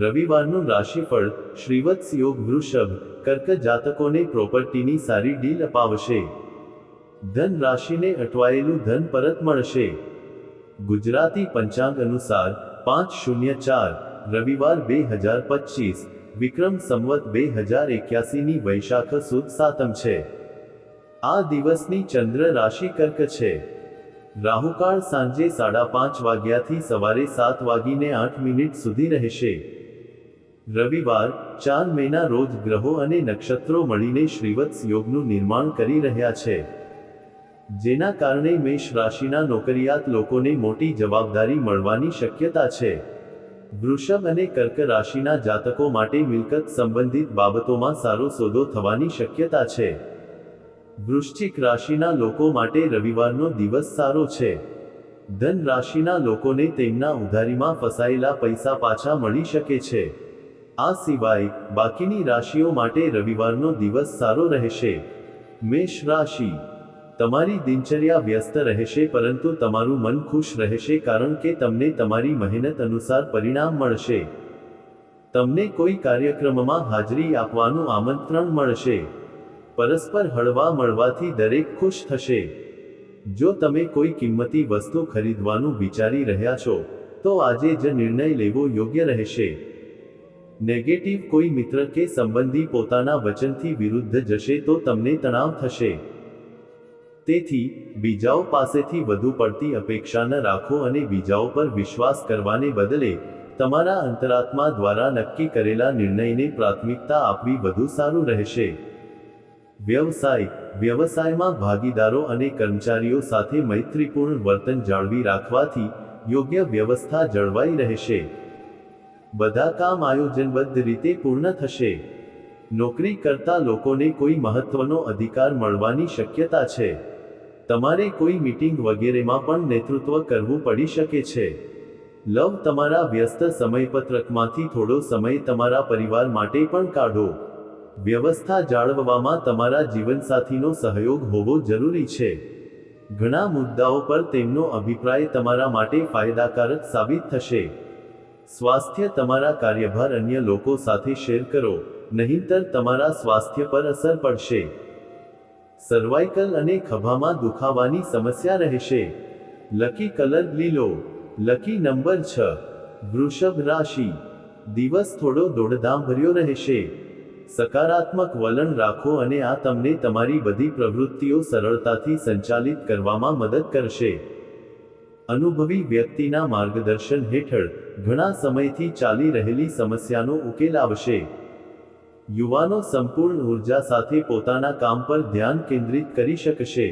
રવિવારનું રાશિફળ શ્રીવત્સ યોગ વૃષભ કર્ક જાતકોને પ્રોપર્ટીની સારી ડીલ અપાવશે. ધન રાશિને અટવાયેલું ધન પરત મળશે. ગુજરાતી પંચાંગ અનુસાર પાંચ શૂન્ય ચાર, રવિવાર બે હજાર પચીસ, વિક્રમ સંવત બે હજાર એક્યાસીની વૈશાખ સુદ સાતમ છે. આ દિવસની ચંદ્ર રાશિ કર્ક છે. રાહુકાળ સાંજે સાડા પાંચ વાગ્યાથી સવારે સાત વાગીને આઠ મિનિટ સુધી રહેશે. રવિવાર ચાર મેના રોજ ગ્રહો અને નક્ષત્રો મળીને શ્રીવત્સ યોગનું નિર્માણ કરી રહ્યા છે. જેના કારણે મેષ રાશિના નોકરિયાત લોકોને મોટી જવાબદારી મળવાની શક્યતા છે. વૃષભ અને કર્ક રાશિના જાતકો માટે મિલકત સંબંધિત બાબતોમાં સારો સોદો થવાની શક્યતા છે. વૃશ્ચિક રાશિના લોકો માટે રવિવારનો દિવસ સારો છે. ધન રાશિના લોકોને તેમના ઉધારીમાં ફસાયેલા પૈસા પાછા મળી શકે છે. આ સિવાય બાકીની રાશિઓ માટે રવિવારનો દિવસ સારો રહેશે. મેષ રાશિ. તમારી દિનચર્યા વ્યસ્ત રહેશે પરંતુ તમારું મન ખુશ રહેશે કારણ કે તમને તમારી મહેનત અનુસાર પરિણામ મળશે. તમને કોઈ કાર્યક્રમમાં હાજરી આપવાનું આમંત્રણ મળશે. પરસ્પર હળવા મળવાથી દરેક ખુશ થશે. જો તમે કોઈ કિંમતી વસ્તુ ખરીદવાનું વિચારી રહ્યા છો, તો આજે જ નિર્ણય લેવો યોગ્ય રહેશે. નેગેટિવ કોઈ મિત્ર કે સંબંધી પોતાના વચનથી વિરુદ્ધ જશે તો તમને તણાવ થશે. તેથી, બીજાઓ પાસેથી વધુ પડતી અપેક્ષા ન રાખો અને બીજાઓ પર વિશ્વાસ કરવાને બદલે, તમારા અંતરાત્મા દ્વારા નક્કી કરેલા નિર્ણયને પ્રાથમિકતા આપવી વધુ સારું રહેશે. વ્યવસાય, વ્યવસાયમાં ભાગીદારો અને કર્મચારીઓ સાથે મૈત્રીપૂર્ણ વર્તન જાળવી રાખવાથી યોગ્ય વ્યવસ્થા જળવાઈ રહેશે. બધા કામ આયોજનબદ્ધ રીતે પૂર્ણ થશે. નોકરી કરતા લોકોને કોઈ મહત્વનો અધિકાર મળવાની શક્યતા છે. તમારે કોઈ મીટિંગ વગેરેમાં પણ નેતૃત્વ કરવું પડી શકે છે. લવ તમારા વ્યસ્ત સમયપત્રકમાંથી થોડો સમય તમારા પરિવાર માટે પણ કાઢો. વ્યવસ્થા જાળવવામાં તમારા જીવનસાથીનો સહયોગ હોવો જરૂરી છે. ઘણા મુદ્દાઓ પર તેમનો અભિપ્રાય તમારા માટે ફાયદાકારક સાબિત થશે. સ્વાસ્થ્ય તમારા કાર્યભાર અન્ય લોકો સાથે શેર કરો, નહીંતર તમારા સ્વાસ્થ્ય પર અસર પડશે. સર્વાઇકલ અને ખભામાં દુખાવાની સમસ્યા રહેશે. લકી કલર લીલો લકી નંબર છ. વૃષભ રાશિ. દિવસ થોડો દોડધામ ભર્યો રહેશે. સકારાત્મક વલણ રાખો અને આ તમને તમારી બધી પ્રવૃત્તિઓ સરળતાથી સંચાલિત કરવામાં મદદ કરશે. અનુભવી વ્યક્તિના માર્ગદર્શન હેઠળ ઘણા સમયથી ચાલી રહેલી સમસ્યાનો ઉકેલ આવશે. યુવાનો સંપૂર્ણ ઊર્જા સાથે પોતાના કામ પર ધ્યાન કેન્દ્રિત કરી શકશે.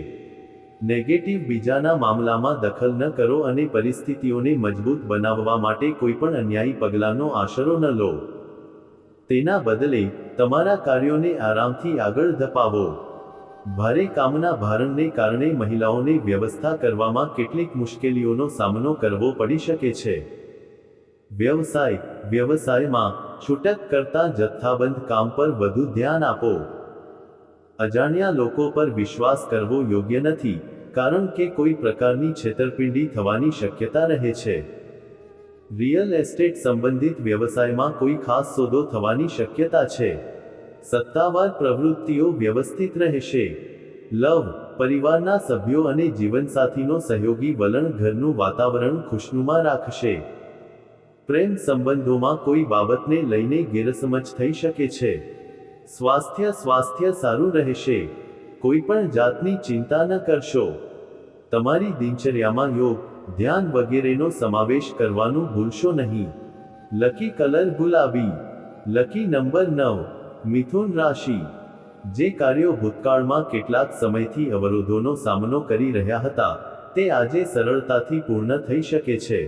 નેગેટિવ બીજાના મામલામાં દખલ ન કરો અને પરિસ્થિતિઓને મજબૂત બનાવવા માટે કોઈપણ અન્યાયી પગલાંનો આશરો ન લો. તેના બદલે, તમારા કાર્યોને આરામથી આગળ ધપાવો. ભારે કામના ભારણને કારણે મહિલાઓને વ્યવસ્થા કરવામાં કેટલીક મુશ્કેલીઓનો સામનો કરવો પડી શકે છે. વ્યવસાય, વ્યવસાયમાં છૂટક કરતા જથ્થાબંધ કામ પર વધુ ધ્યાન આપો. અજાણ્યા લોકો પર વિશ્વાસ કરવો યોગ્ય નથી, કારણ કે કોઈ પ્રકારની છેતરપિંડી થવાની શક્યતા રહે છે. રિયલ એસ્ટેટ સંબંધિત વ્યવસાયમાં કોઈ ખાસ સોદો થવાની શક્યતા છે. સત્તાવાર પ્રવૃત્તિઓ વ્યવસ્થિત રહેશે. લવ, પરિવારના સભ્યો અને જીવનસાથીનો સહયોગી વલણ ઘરનું વાતાવરણ ખુશનુમા રાખશે. પ્રેમ સંબંધોમાં કોઈ બાબતને લઈને ગેરસમજ થઈ શકે છે. સ્વાસ્થ્ય સ્વાસ્થ્ય સારું રહેશે. કોઈ પણ જાતની ચિંતા ન કરશો. તમારી દિનચર્યામાં યોગ, ધ્યાન વગેરેનો સમાવેશ કરવાનું ભૂલશો નહીં. લકી કલર ગુલાબી. લકી નંબર નવ. મિથુન રાશિ, જે કાર્યો ભૂતકાળમાં કેટલાક સમયથી અવરોધોનો સામનો કરી રહ્યા હતા, તે આજે સરળતાથી પૂર્ણ થઈ શકે છે.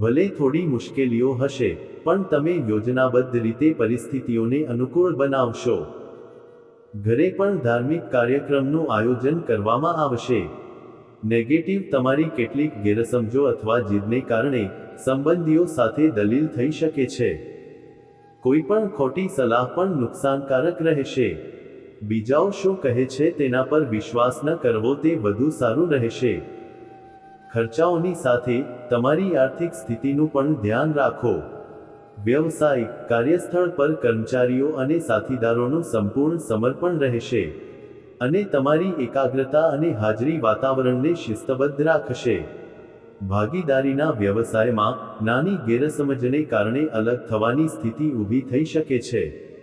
ભલે થોડી મુશ્કેલીઓ હશે, પણ તમે યોજનાબદ્ધ રીતે પરિસ્થિતિઓને અનુકૂળ બનાવશો. ઘરે પણ ધાર્મિક કાર્યક્રમનું આયોજન કરવામાં આવશે. નેગેટિવ તમારી કેટલીક ગેરસમજો અથવા જીદને કારણે સંબંધીઓ સાથે દલીલ થઈ શકે છે. કોઈ પણ ખોટી સલાહ પણ નુકસાનકારક રહેશે. બીજાઓ શું કહે છે તેના પર વિશ્વાસ ન કરવો તે વધુ સારું રહેશે. ખર્ચાઓની સાથે તમારી આર્થિક સ્થિતિનું પણ ધ્યાન રાખો. વ્યવસાય, કાર્યસ્થળ પર કર્મચારીઓ અને સાથીદારોનું સંપૂર્ણ સમર્પણ રહેશે. અને તમારી એકાગ્રતા અને હાજરી વાતાવરણને શિસ્તબદ્ધ રાખશે. ભાગીદારીના વ્યવસાયમાં નાની ગેરસમજને કારણે અલગ થવાની સ્થિતિ ઊભી થઈ શકે છે.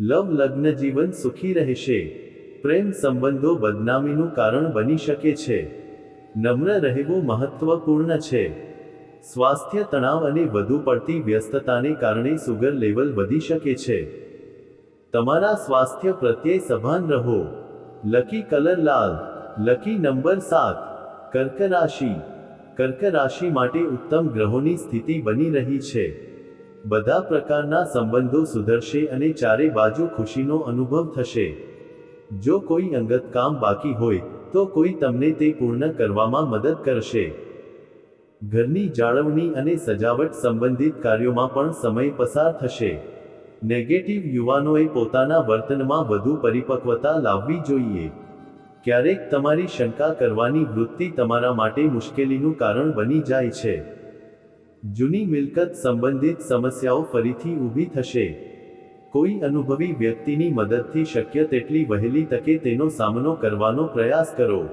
લવ લગ્ન જીવન સુખી રહેશે. પ્રેમ સંબંધો બદનામીનું કારણ બની શકે છે. નમ્ર રહેવું મહત્વપૂર્ણ છે. સ્વાસ્થ્ય તણાવ અને વધુ પડતી વ્યસ્તતાને કારણે સુગર લેવલ વધી શકે છે. તમારા સ્વાસ્થ્ય પ્રત્યે સભાન રહો. લકી કલર લાલ, લકી નંબર સાત, કર્ક રાશિ. કર્ક રાશિ માટે ઉત્તમ ગ્રહોની સ્થિતિ બની રહી છે. બધા પ્રકારના સંબંધો સુધરશે અને ચારે બાજુ ખુશીનો અનુભવ થશે. જો કોઈ અંગત કામ બાકી હોય, તો કોઈ તમને તે પૂર્ણ કરવામાં મદદ કરશે. ઘરની જાળવણી અને સજાવટ સંબંધિત કાર્યોમાં પણ સમય પસાર થશે. નેગેટિવ યુવાનોએ પોતાના વર્તનમાં વધુ પરિપક્વતા લાવવી જોઈએ. ક્યારેક તમારી શંકા કરવાની વૃત્તિ તમારા માટે મુશ્કેલીનું કારણ બની જાય છે. જૂની મિલકત સંબંધિત સમસ્યાઓ ફરીથી ઊભી થશે. કોઈ અનુભવી વ્યક્તિની મદદથી શક્ય તેટલી વહેલી તકે તેનો સામનો કરવાનો પ્રયાસ કરો.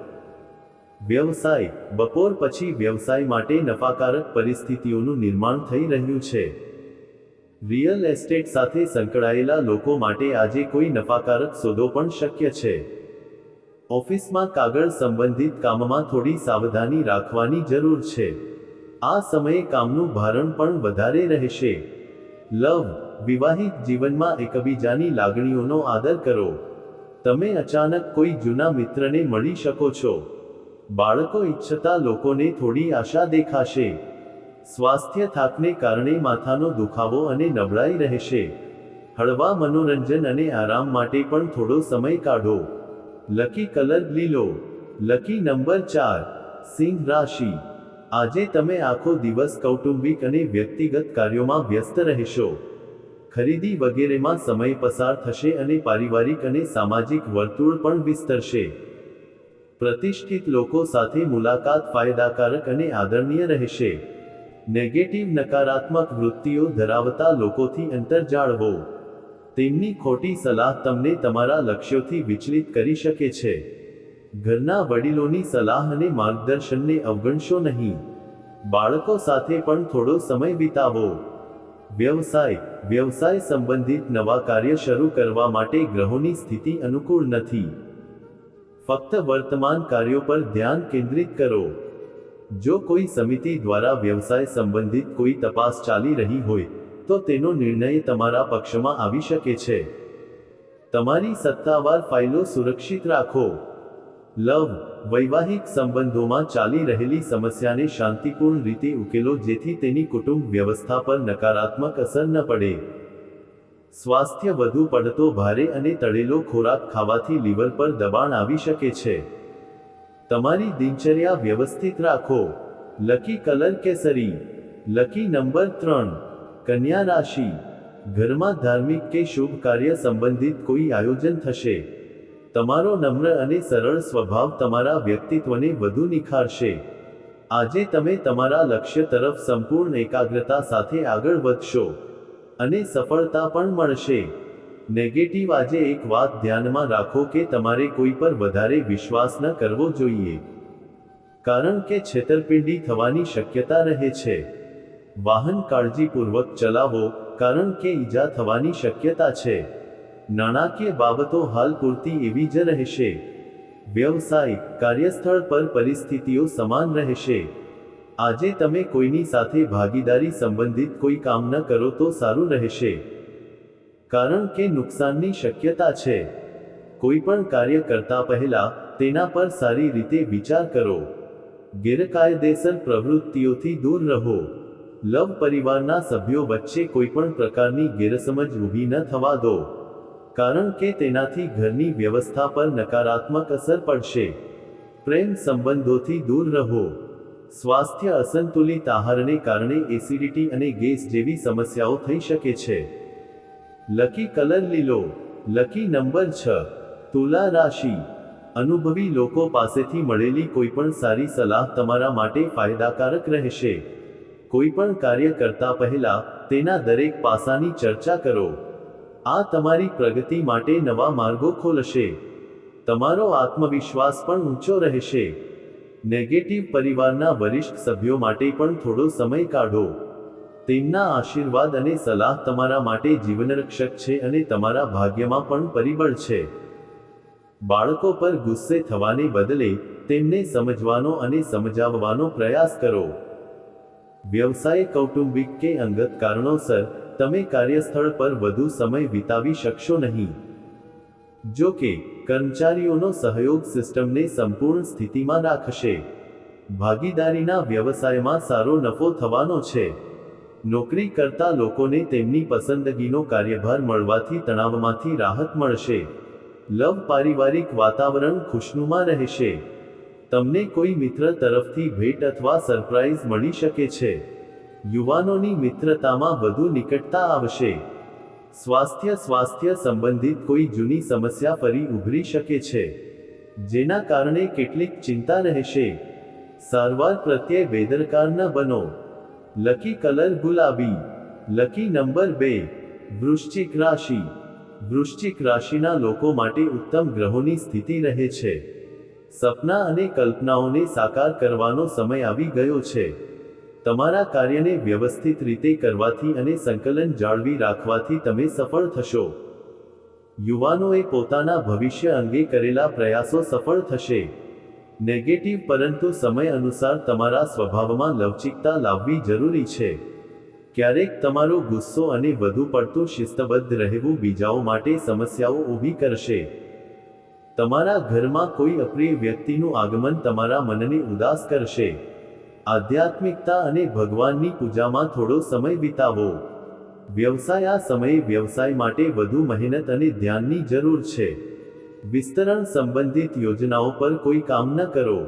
વ્યવસાય, બપોર પછી વ્યવસાય માટે નફાકારક પરિસ્થિતિઓનું નિર્માણ થઈ રહ્યું છે. રિયલ એસ્ટેટ સાથે સંકળાયેલા લોકો માટે આજે કોઈ નફાકારક સોદો પણ શક્ય છે. ઓફિસમાં કાગળ સંબંધિત કામમાં થોડી સાવધાની રાખવાની જરૂર છે. આ સમયે કામનું ભારણ પણ વધારે રહેશે. લવ, વિવાહિત જીવનમાં એકબીજાની લાગણીઓનો આદર કરો. તમે અચાનક કોઈ જૂના મિત્રને મળી શકો છો. બાળકો ઈચ્છતા લોકોને થોડી આશા દેખાશે. સ્વાસ્થ્ય થાકને કારણે માથાનો દુખાવો અને નબળાઈ રહેશે. હળવા મનોરંજન અને આરામ માટે પણ થોડો સમય કાઢો. લકી કલર લીલો. લકી નંબર ચાર, સિંહ રાશિ. આજે તમે આખો દિવસ કૌટુંબિક અને વ્યક્તિગત કાર્યોમાં વ્યસ્ત રહેશો. ખરીદી વગેરેમાં સમય પસાર થશે અને પારિવારિક અને સામાજિક વર્તુળ પણ વિસ્તરશે. પ્રતિષ્ઠિત લોકો સાથે મુલાકાત ફાયદાકારક અને આદરણીય રહેશે. નેગેટિવ નકારાત્મક વૃત્તિઓ ધરાવતા લોકોથી અંતર જાળવો. તેમની ખોટી સલાહ તમને તમારા લક્ષ્યોથી વિચલિત કરી શકે છે. ઘરના વડીલોની સલાહ અને માર્ગદર્શનને અવગણશો નહીં. બાળકો સાથે પણ થોડો સમય વિતાવો. વ્યવસાય વ્યવસાય સંબંધિત નવા કાર્ય શરૂ કરવા માટે ગ્રહોની સ્થિતિ અનુકૂળ નથી. ફક્ત વર્તમાન કાર્યો પર ધ્યાન કેન્દ્રિત કરો. જો કોઈ સમિતિ દ્વારા વ્યવસાય સંબંધિત કોઈ તપાસ ચાલી રહી હોય તો તેનો નિર્ણય તમારા પક્ષમાં આવી શકે છે. તમારી સત્તાવાર ફાઇલો સુરક્ષિત રાખો. લવ, વૈવાહિક સંબંધોમાં ચાલી રહેલી સમસ્યાને શાંતિપૂર્ણ રીતે ઉકેલો જેથી તેની કુટુંબ વ્યવસ્થા પર નકારાત્મક અસર ન પડે. સ્વાસ્થ્ય વધુ પડતો ભારે અને તળેલો ખોરાક ખાવાથી લીવર પર દબાણ આવી શકે છે. તમારી દિનચર્યા વ્યવસ્થિત રાખો. લકી કલર કેસરી. લકી નંબર ત્રણ. કન્યા રાશિ. ઘરમાં ધાર્મિક કે શુભ કાર્ય સંબંધિત કોઈ આયોજન થશે. તમારો નમ્ર અને સરળ સ્વભાવ તમારા વ્યક્તિત્વને વધુ નિખારશે. આજે તમે તમારા લક્ષ્ય તરફ સંપૂર્ણ એકાગ્રતા સાથે આગળ વધશો. અને સફળતા પણ મળશે. નેગેટિવ આજે એક વાત ધ્યાનમાં રાખો કે તમારે કોઈ પર વધારે વિશ્વાસ ન કરવો જોઈએ. કારણ કે છેતરપિંડી થવાની શક્યતા રહે છે. વાહન કાળજીપૂર્વક ચલાવો, કારણ કે ઈજા થવાની શક્યતા છે. નાણાકીય બાબતો હાલ પૂરતી એવી જ રહેશે. વ્યવસાય કાર્યસ્થળ પર પરિસ્થિતિઓ સમાન રહેશે. આજે તમે કોઈની સાથે ભાગીદારી સંબંધિત કોઈ કામ ન કરો તો સારું રહેશે. કારણ કે નુકસાનની શક્યતા છે. કોઈ પણ કાર્ય કરતા પહેલા તેના પર સારી રીતે વિચાર કરો. ગેરકાયદેસર પ્રવૃત્તિઓથી દૂર રહો. લવ પરિવારના સભ્યો વચ્ચે કોઈ પણ પ્રકારની ગેરસમજ ઊભી ન થવા દો. કારણ કે તેનાથી ઘરની વ્યવસ્થા પર નકારાત્મક અસર પડશે. પ્રેમ સંબંધોથી દૂર રહો. સ્વાસ્થ્ય અસંતુલિત આહારને કારણે એસિડિટી અને ગેસ જેવી સમસ્યાઓ થઈ શકે છે. લકી કલર લીલો. લકી નંબર છ. તુલા રાશિ. અનુભવી લોકો પાસેથી મળેલી કોઈ પણ સારી સલાહ તમારા માટે ફાયદાકારક રહેશે. કોઈ પણ કાર્ય કરતા પહેલા તેના દરેક પાસાની ચર્ચા કરો. આ તમારી પ્રગતિ માટે નવા માર્ગો ખોલશે. તમારો આત્મવિશ્વાસ પણ ઊંચો રહેશે. નેગેટિવ પરિવારના વરિષ્ઠ સભ્યો માટે પણ થોડો સમય કાઢો. તેમના આશીર્વાદ અને સલાહ તમારા માટે જીવનરક્ષક છે અને તમારા ભાગ્યમાં પણ પરિબળ છે. બાળકો પર ગુસ્સે થવાને બદલે તેમને સમજવાનો અને સમજાવવાનો પ્રયાસ કરો. વ્યવસાય કૌટુંબિક કે અંગત કારણોસર, તમે કાર્યસ્થળ પર વધુ સમય વિતાવી શકશો નહીં. જો કે, કર્મચારીઓનો સહયોગ સિસ્ટમને સંપૂર્ણ સ્થિતિમાં રાખશે. ભાગીદારીના વ્યવસાયમાં સારો નફો થવાનો છે. નોકરી કરતા લોકોને તેમની પસંદગીનો કાર્યભાર મળવાથી તણાવમાંથી રાહત મળશે. લવ પારિવારિક વાતાવરણ ખુશનુમા રહેશે. તમને કોઈ મિત્ર તરફથી ભેટ અથવા સરપ્રાઇઝ મળી શકે છે. યુવાનોની મિત્રતામાં વધુ નિકટતા આવશે. સ્વાસ્થ્ય સ્વાસ્થ્ય સંબંધિત કોઈ જૂની સમસ્યા ફરી ઉભરી શકે છે. જેના કારણે કેટલીક ચિંતા રહેશે. સારવાર પ્રત્યે બેદરકાર ન બનો. લકી કલર ગુલાબી. લકી નંબર બે. વૃશ્ચિક રાશિ. વૃશ્ચિક રાશિના લોકો માટે ઉત્તમ ગ્રહોની સ્થિતિ રહે છે. સપના અને કલ્પનાઓને સાકાર કરવાનો સમય આવી ગયો છે. તમારા કાર્યને વ્યવસ્થિત રીતે કરવાથી અને સંકલન જાળવી રાખવાથી તમે સફળ થશો. યુવાનોએ પોતાના ભવિષ્ય અંગે કરેલા પ્રયાસો સફળ થશે. નેગેટિવ પરંતુ સમય અનુસાર તમારા સ્વભાવમાં લવચિકતા લાવવી જરૂરી છે. ક્યારેક તમારો ગુસ્સો અને વધુ પડતું શિસ્તબદ્ધ રહેવું બીજાઓ માટે સમસ્યાઓ ઊભી કરશે. તમારા ઘરમાં કોઈ અપ્રિય વ્યક્તિનું આગમન તમારા મનને ઉદાસ કરશે. આધ્યાત્મિકતા અને ભગવાનની પૂજામાં થોડો સમય વિતાવો. વ્યવસાય આ સમયે વ્યવસાય માટે વધુ મહેનત અને ધ્યાનની જરૂર છે. વિસ્તરણ સંબંધિત યોજનાઓ પર કોઈ કામ ન કરો.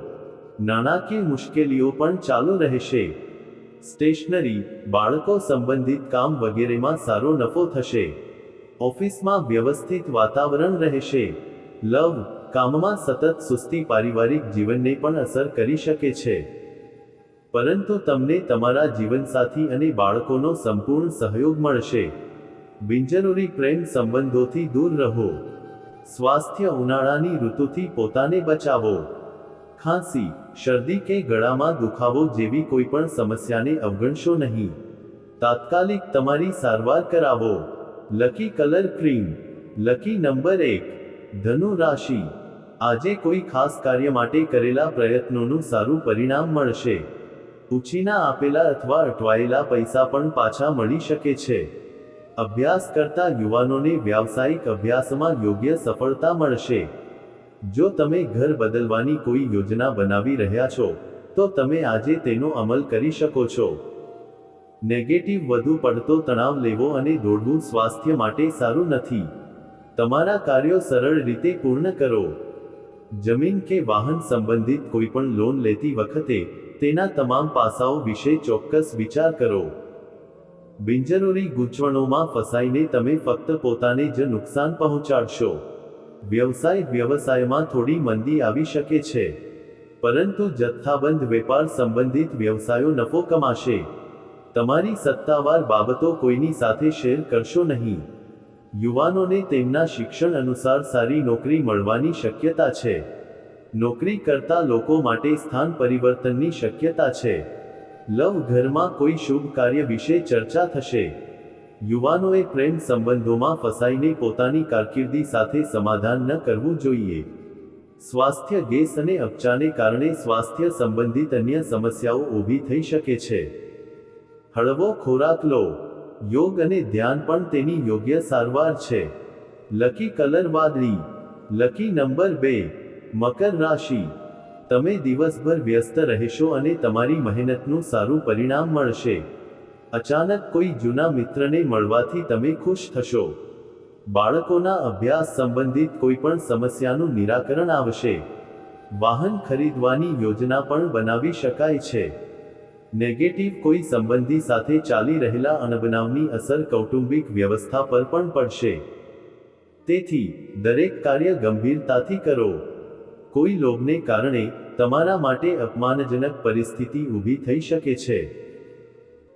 નાણાકીય મુશ્કેલીઓ પણ ચાલુ રહેશે. સ્ટેશનરી, બાળકો સંબંધિત કામ વગેરેમાં સારો નફો થશે. ઓફિસમાં વ્યવસ્થિત વાતાવરણ રહેશે. લવ કામમાં સતત સુસ્તી પારિવારિક જીવનને પણ અસર કરી શકે છે. પરંતુ તમને તમારા જીવનસાથી અને બાળકોનો સંપૂર્ણ સહયોગ મળશે. બિનજરૂરી પ્રેમ સંબંધોથી દૂર રહો. સ્વાસ્થ્ય ઉનાળાની ઋતુથી પોતાને બચાવો. ખાંસી, શરદી કે ગળામાં દુખાવો જેવી કોઈ પણ સમસ્યાને અવગણશો નહીં. તાત્કાલિક તમારી સારવાર કરાવો. Lucky colour cream. Lucky number એક. ધનુ રાશિ આજે કોઈ ખાસ કાર્ય માટે કરેલા પ્રયત્નોનું સારું પરિણામ મળશે. ઉછીના આપેલા અથવા અટવાયેલા પૈસા પણ પાછા મળી શકે છે. અભ્યાસ કરતા યુવાનોને વ્યાવસાયિક અભ્યાસમાં યોગ્ય સફળતા મળશે. જો તમે ઘર બદલવાની કોઈ યોજના બનાવી રહ્યા છો, તો તમે આજે તેનો અમલ કરી શકો છો. નેગેટિવ વધુ પડતો તણાવ લેવો અને દોડવું સ્વાસ્થ્ય માટે સારું નથી. તમારા કાર્યો સરળ રીતે પૂર્ણ કરો. જમીન કે વાહન સંબંધિત કોઈપણ લોન લેતી વખતે તેના તમામ પાસાઓ વિશે ચોક્કસ વિચાર કરો. બિનજરૂરી ગૂંચવણોમાં ફસાઈને તમે ફક્ત પોતાને જ નુકસાન પહોંચાડશો. વ્યવસાય વ્યવસાયમાં થોડી મંદી આવી શકે છે. પરંતુ જથ્થાબંધ વેપાર સંબંધિત વ્યવસાયો નફો કમાશે. તમારી સત્તાવાર બાબતો કોઈની સાથે શેર કરશો નહીં. યુવાનોને તેમના શિક્ષણ અનુસાર સારી નોકરી મળવાની શક્યતા છે. નોકરી કરતા લોકો માટે સ્થાન પરિવર્તનની શક્યતા છે. લવ ઘરમાં કોઈ શુભ કાર્ય વિશે ચર્ચા થશે. યુવાનોએ પ્રેમ સંબંધોમાં ફસાઈને પોતાની કારકિર્દી સાથે સમાધાન ન કરવું જોઈએ. સ્વાસ્થ્ય ગેસ અને અપચાને કારણે સ્વાસ્થ્ય સંબંધિત અન્ય સમસ્યાઓ ઊભી થઈ શકે છે. હળવો ખોરાક લો. યોગ અને ધ્યાન પણ તેની યોગ્ય સારવાર છે. લકી કલર વાદળી, લકી નંબર બે, મકર રાશિ. તમે દિવસભર વ્યસ્ત રહેશો અને તમારી મહેનતનું સારું પરિણામ મળશે. અચાનક કોઈ જૂના મિત્રને મળવાથી તમે ખુશ થશો. બાળકોના અભ્યાસ સંબંધિત કોઈ પણ સમસ્યાનું નિરાકરણ આવશે. વાહન ખરીદવાની યોજના પણ બનાવી શકાય છે. નેગેટિવ કોઈ સંબંધી સાથે ચાલી રહેલા અણબનાવની અસર કૌટુંબિક વ્યવસ્થા પર પણ પડશે. તેથી, દરેક કાર્ય ગંભીરતાથી કરો. કોઈ લોભને કારણે તમારા માટે અપમાનજનક પરિસ્થિતિ ઊભી થઈ શકે છે.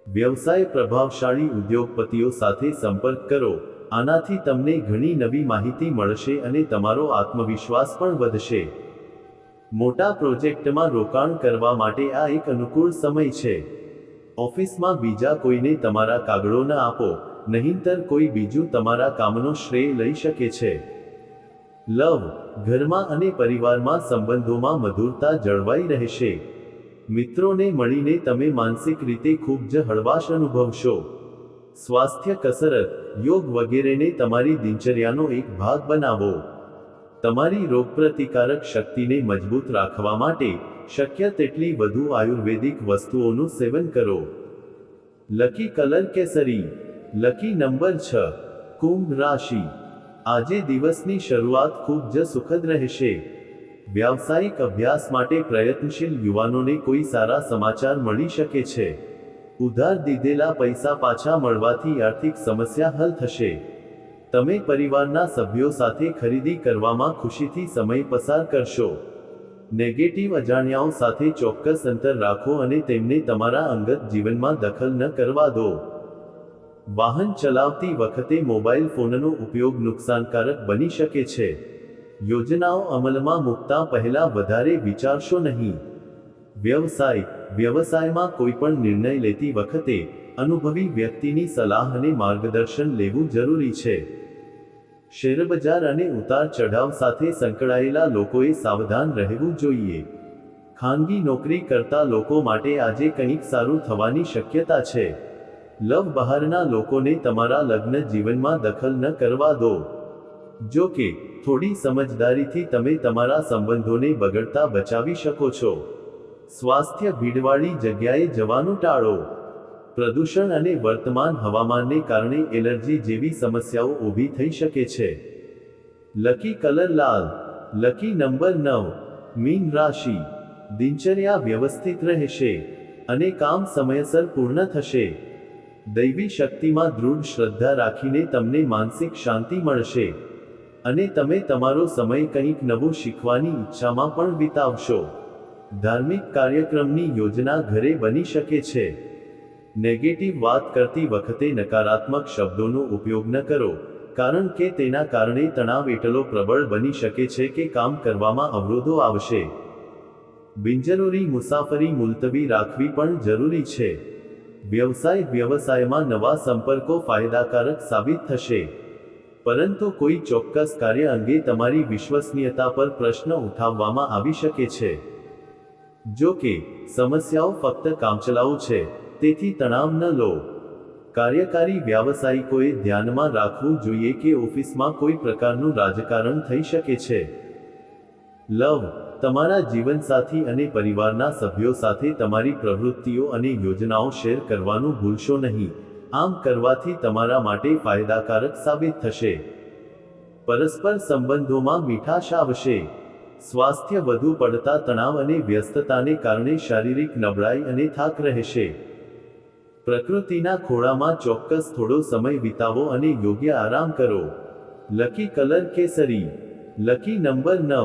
વ્યવસાય પ્રભાવશાળી ઉદ્યોગપતિઓ સાથે સંપર્ક કરો. આનાથી તમને ઘણી નવી માહિતી મળશે અને તમારો આત્મવિશ્વાસ પણ વધશે. મોટા પ્રોજેક્ટમાં રોકાણ કરવા માટે આ એક અનુકૂળ સમય છે. ઓફિસમાં બીજા કોઈને તમારા કાગળો ન આપો, નહીંતર કોઈ બીજું તમારા કામનો શ્રેય લઈ શકે છે. લવ, ઘરમાં અને પરિવારમાં સંબંધોમાં મધુરતા જળવાઈ રહેશે. મિત્રોને મળીને તમે માનસિક રીતે ખૂબ જ હળવાશ અનુભવશો. સ્વાસ્થ્ય કસરત, યોગ વગેરેને તમારી દિનચર્યાનો એક ભાગ બનાવો. તમારી રોગપ્રતિકારક શક્તિને મજબૂત રાખવા માટે શક્ય તેટલી વધુ આયુર્વેદિક વસ્તુઓનું સેવન કરો. લકી કલર કેસરી, લકી નંબર છ, કુંભ રાશિ. આજે દિવસની શરૂઆત ખૂબ જ સુખદ રહેશે. વ્યાવસાયિક અભ્યાસ માટે પ્રયત્નશીલ યુવાનોને કોઈ સારા સમાચાર મળી શકે છે. ઉધાર દીધેલા પૈસા પાછા મળવાથી આર્થિક સમસ્યા હલ થશે. તમે પરિવારના સભ્યો સાથે ખરીદી કરવામાં ખુશીથી સમય પસાર કરશો. નેગેટિવ અજાણ્યાઓ સાથે ચોક્કસ અંતર રાખો અને તેમને તમારા અંગત જીવનમાં દખલ ન કરવા દો. વાહન ચલાવતી વખતે મોબાઈલ ફોનનો ઉપયોગ નુકસાનકારક બની શકે છે. યોજનાઓ અમલમાં મૂકતા પહેલા વધારે વિચારશો નહીં. વ્યવસાય, વ્યવસાયમાં કોઈ પણ નિર્ણય લેતી વખતે અનુભવી વ્યક્તિની સલાહ અને માર્ગદર્શન લેવું જરૂરી છે. શેરબજાર અને ઉતાર ચઢાવ સાથે સંકળાયેલા લોકોએ સાવધાન રહેવું જોઈએ. ખાનગી નોકરી કરતા લોકો માટે આજે કંઈક સારું થવાની શક્યતા છે. લવ બહારના લોકોને તમારા લગ્ન જીવનમાં દખલ ન કરવા દો. જો કે, થોડી સમજદારીથી તમે તમારા સંબંધોને બગડતા બચાવી શકો છો. સ્વાસ્થ્ય ભીડવાળી જગ્યાએ જવાનું ટાળો. પ્રદૂષણ અને વર્તમાન હવામાનને કારણે એલર્જી જેવી સમસ્યાઓ ઊભી થઈ શકે છે. લકી કલર લાલ, લકી નંબર નવ, મીન રાશિ, દિનચર્યા વ્યવસ્થિત રહેશે અને કામ સમયસર પૂર્ણ થશે. દૈવી શક્તિમાં દૃઢ શ્રદ્ધા રાખીને તમને માનસિક શાંતિ મળશે અને તમે તમારો સમય કંઈક નવું શીખવાની ઈચ્છામાં પણ વિતાવશો. ધાર્મિક કાર્યક્રમની યોજના ઘરે બની શકે છે. નેગેટિવ વાત કરતી વખતે નકારાત્મક શબ્દોનો ઉપયોગ ન કરો, કારણ કે તેના કારણે તણાવ એટલો પ્રબળ બની શકે છે કે કામ કરવામાં અવરોધો આવશે. બિનજરૂરી મુસાફરી મુલતવી રાખવી પણ જરૂરી છે. વ્યવસાય વ્યવસાયમાં નવા સંપર્કો ફાયદાકારક સાબિત થશે. પરંતુ કોઈ ચોક્કસ કાર્ય અંગે તમારી વિશ્વસનીયતા પર પ્રશ્ન ઉઠાવવામાં આવી શકે છે. જો કે, સમસ્યાઓ ફક્ત કામચલાઉ છે. તેથી તણાવ ન લો. કાર્યકારી વ્યાવસાયિકોએ ધ્યાનમાં રાખવું જોઈએ કે ઓફિસમાં કોઈ પ્રકારનું રાજકારણ થઈ શકે છે. લવ, તમારા જીવનસાથી અને પરિવારના સભ્યો સાથે તમારી પ્રવૃત્તિઓ અને યોજનાઓ શેર કરવાનું ભૂલશો નહીં. આમ કરવાથી તમારા માટે ફાયદાકારક સાબિત થશે. પરસ્પર સંબંધોમાં મીઠાશ આવશે. સ્વાસ્થ્ય વધુ પડતા તણાવ અને વ્યસ્તતાને કારણે શારીરિક નબળાઈ અને થાક રહેશે. પ્રકૃતિના ખોળામાં ચોક્કસ થોડો સમય વિતાવો અને યોગ્ય આરામ કરો. લકી કલર કેસરી. લકી નંબર નવ.